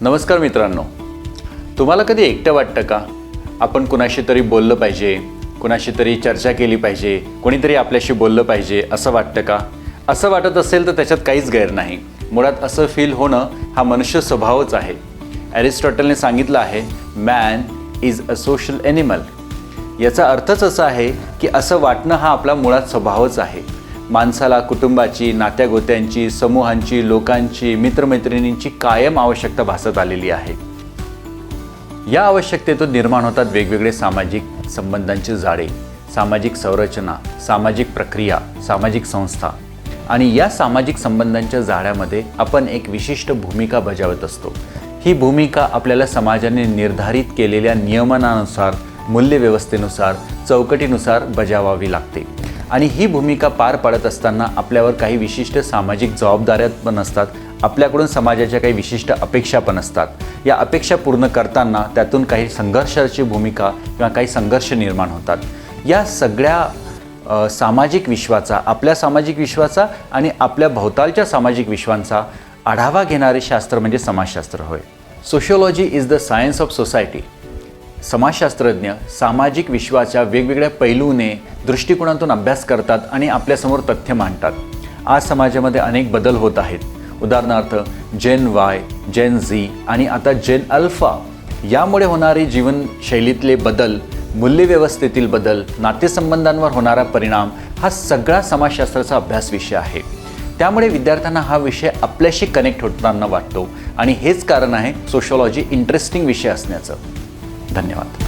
नमस्कार मित्रांनो. तुम्हाला कधी एकटं वाटतं का? आपण कुणाशी तरी बोललं पाहिजे कुणाशी तरी चर्चा केली पाहिजे कोणीतरी आपल्याशी बोललं पाहिजे असं वाटतं का? असं वाटत असेल तर त्याच्यात काहीच गैर नाही. मुळात असं फील होणं हा मनुष्य स्वभावच आहे. ॲरिस्टॉटलने सांगितलं आहे man is a social animal याचा अर्थच असा आहे की असं वाटणं हा आपला मुळात स्वभावच आहे. माणसाला कुटुंबाची नात्यागोत्यांची समूहांची लोकांची मित्रमैत्रिणींची कायम आवश्यकता भासत आलेली आहे. या आवश्यकतेतून निर्माण होतात वेगवेगळे सामाजिक संबंधांची जाळे सामाजिक संरचना सामाजिक प्रक्रिया सामाजिक संस्था. आणि या सामाजिक संबंधांच्या जाळ्यामध्ये आपण एक विशिष्ट भूमिका बजावत असतो. ही भूमिका आपल्याला समाजाने निर्धारित केलेल्या नियमनानुसार मूल्यव्यवस्थेनुसार चौकटीनुसार बजावावी लागते. आणि ही भूमिका पार पाडत असताना आपल्यावर काही विशिष्ट सामाजिक जबाबदाऱ्या पण असतात. आपल्याकडून समाजाच्या काही विशिष्ट अपेक्षा पण असतात. या अपेक्षा पूर्ण करताना त्यातून काही संघर्षाची भूमिका किंवा काही संघर्ष निर्माण होतात. या सगळ्या सामाजिक विश्वाचा आपल्या सामाजिक विश्वाचा आणि आपल्या भोवतालच्या सामाजिक विश्वांचा आढावा घेणारे शास्त्र म्हणजे समाजशास्त्र होय. Sociology is the science of society समाजशास्त्रज्ञ सामाजिक विश्वाच्या वेगवेगळ्या पैलूने दृष्टिकोनातून अभ्यास करतात आणि आपल्यासमोर तथ्य मांडतात. आज समाजामध्ये अनेक बदल होत आहेत. उदाहरणार्थ जेन वाय जेन झी आणि आता जेन अल्फा यामुळे होणारे जीवनशैलीतले बदल मूल्यव्यवस्थेतील बदल नातेसंबंधांवर होणारा परिणाम हा सगळा समाजशास्त्राचा अभ्यास विषय आहे. त्यामुळे विद्यार्थ्यांना हा विषय आपल्याशी कनेक्ट होताना वाटतो आणि हेच कारण आहे सोशोलॉजी इंटरेस्टिंग विषय असण्याचं. धन्यवाद.